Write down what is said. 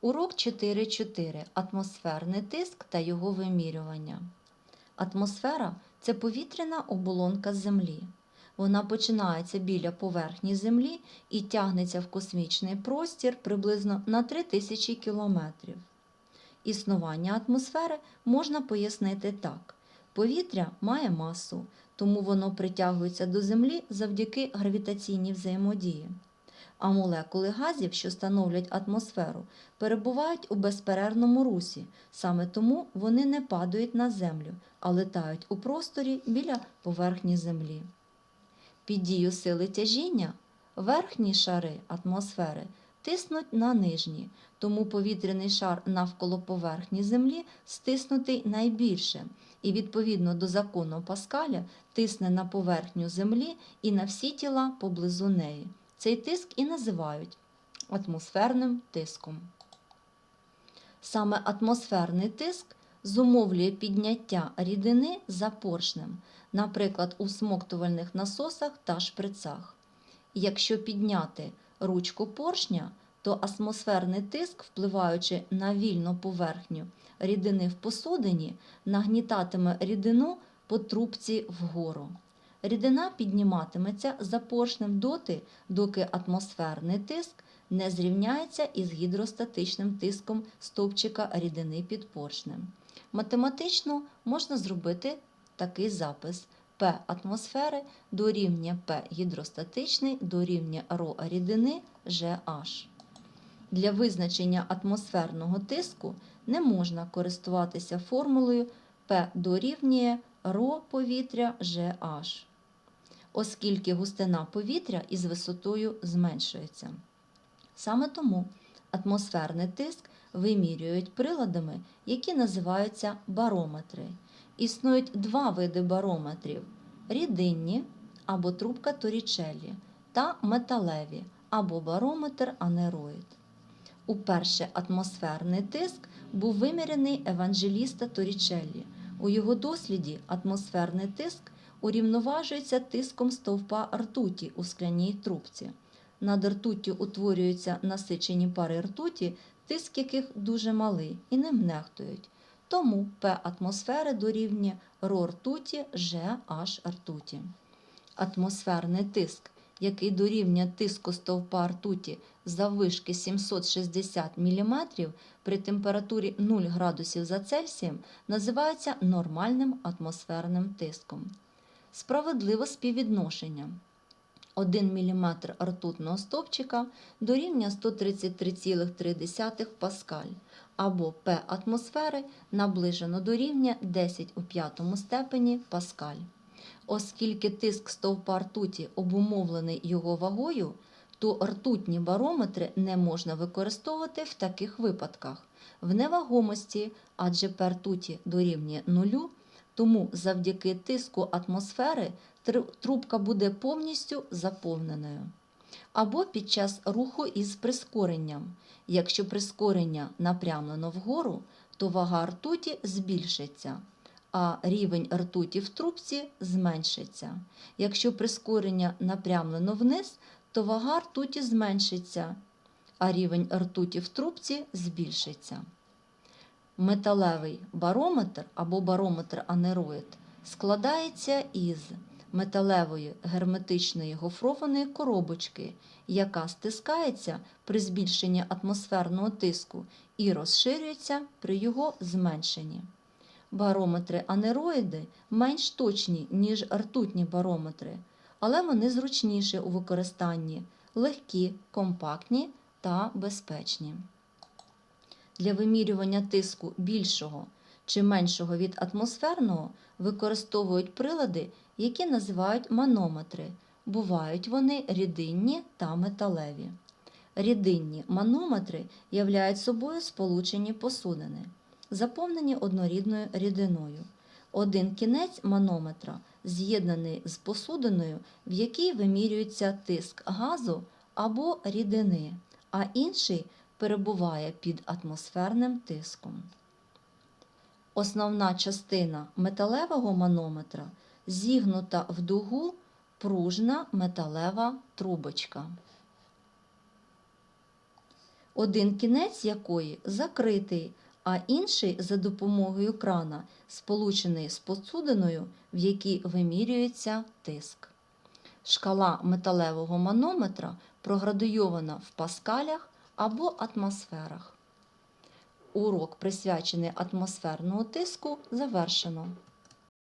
Урок 4.4. Атмосферний тиск та його вимірювання. Атмосфера це повітряна оболонка Землі. Вона починається біля поверхні Землі і тягнеться в космічний простір приблизно на 3000 кілометрів. Існування атмосфери можна пояснити так: повітря має масу, тому воно притягується до Землі завдяки гравітаційній взаємодії. А молекули газів, що становлять атмосферу, перебувають у безперервному русі, саме тому вони не падають на землю, а летають у просторі біля поверхні Землі. Під дію сили тяжіння верхні шари атмосфери тиснуть на нижні, тому повітряний шар навколо поверхні Землі стиснутий найбільше і відповідно до закону Паскаля тисне на поверхню Землі і на всі тіла поблизу неї. Цей тиск і називають атмосферним тиском. Саме атмосферний тиск зумовлює підняття рідини за поршнем, наприклад, у смоктувальних насосах та шприцах. Якщо підняти ручку поршня, то атмосферний тиск, впливаючи на вільну поверхню рідини в посудині, нагнітатиме рідину по трубці вгору. Рідина підніматиметься за поршнем доти, доки атмосферний тиск не зрівняється із гідростатичним тиском стовпчика рідини під поршнем. Математично можна зробити такий запис. P атмосфери дорівнює P гідростатичний дорівнює ρ рідини GH. Для визначення атмосферного тиску не можна користуватися формулою P дорівнює ρ повітря GH, оскільки густина повітря із висотою зменшується. Саме тому атмосферний тиск вимірюють приладами, які називаються барометри. Існують два види барометрів: рідинні або трубка Торічеллі та металеві або барометр анероїд. Уперше атмосферний тиск був вимірений еванжеліста Торічеллі. У його досліді атмосферний тиск урівноважується тиском стовпа ртуті у скляній трубці. Над ртуттю утворюються насичені пари ртуті, тиск яких дуже малий і ним нехтують. Тому П атмосфери дорівнює ро ртуті GH ртуті. Атмосферний тиск, який дорівнює тиску стовпа ртуті заввишки 760 мм при температурі 0 градусів за Цельсієм, називається нормальним атмосферним тиском. Справедливо співвідношення. 1 мм ртутного стовпчика дорівнює 133,3 паскаль або П атмосфери наближено до рівня 10 у п'ятому степені паскаль. Оскільки тиск стовпа ртуті обумовлений його вагою, то ртутні барометри не можна використовувати в таких випадках. В невагомості, адже П ртуті дорівнює нулю, тому завдяки тиску атмосфери трубка буде повністю заповненою. Або під час руху із прискоренням. Якщо прискорення напрямлено вгору, то вага ртуті збільшиться, а рівень ртуті в трубці зменшиться. Якщо прискорення напрямлено вниз, то вага ртуті зменшиться, а рівень ртуті в трубці збільшиться. Металевий барометр або барометр анероїд складається із металевої герметичної гофрованої коробочки, яка стискається при збільшенні атмосферного тиску і розширюється при його зменшенні. Барометри анероїди менш точні, ніж ртутні барометри, але вони зручніші у використанні, легкі, компактні та безпечні. Для вимірювання тиску більшого чи меншого від атмосферного використовують прилади, які називають манометри. Бувають вони рідинні та металеві. Рідинні манометри являють собою сполучені посудини, заповнені однорідною рідиною. Один кінець манометра з'єднаний з посудиною, в якій вимірюється тиск газу або рідини, а інший перебуває під атмосферним тиском. Основна частина металевого манометра зігнута в дугу пружна металева трубочка. один кінець якої закритий, а інший за допомогою крана сполучений з посудиною, в якій вимірюється тиск. Шкала металевого манометра проградуйована в паскалях або атмосферах. Урок, присвячений атмосферному тиску, завершено.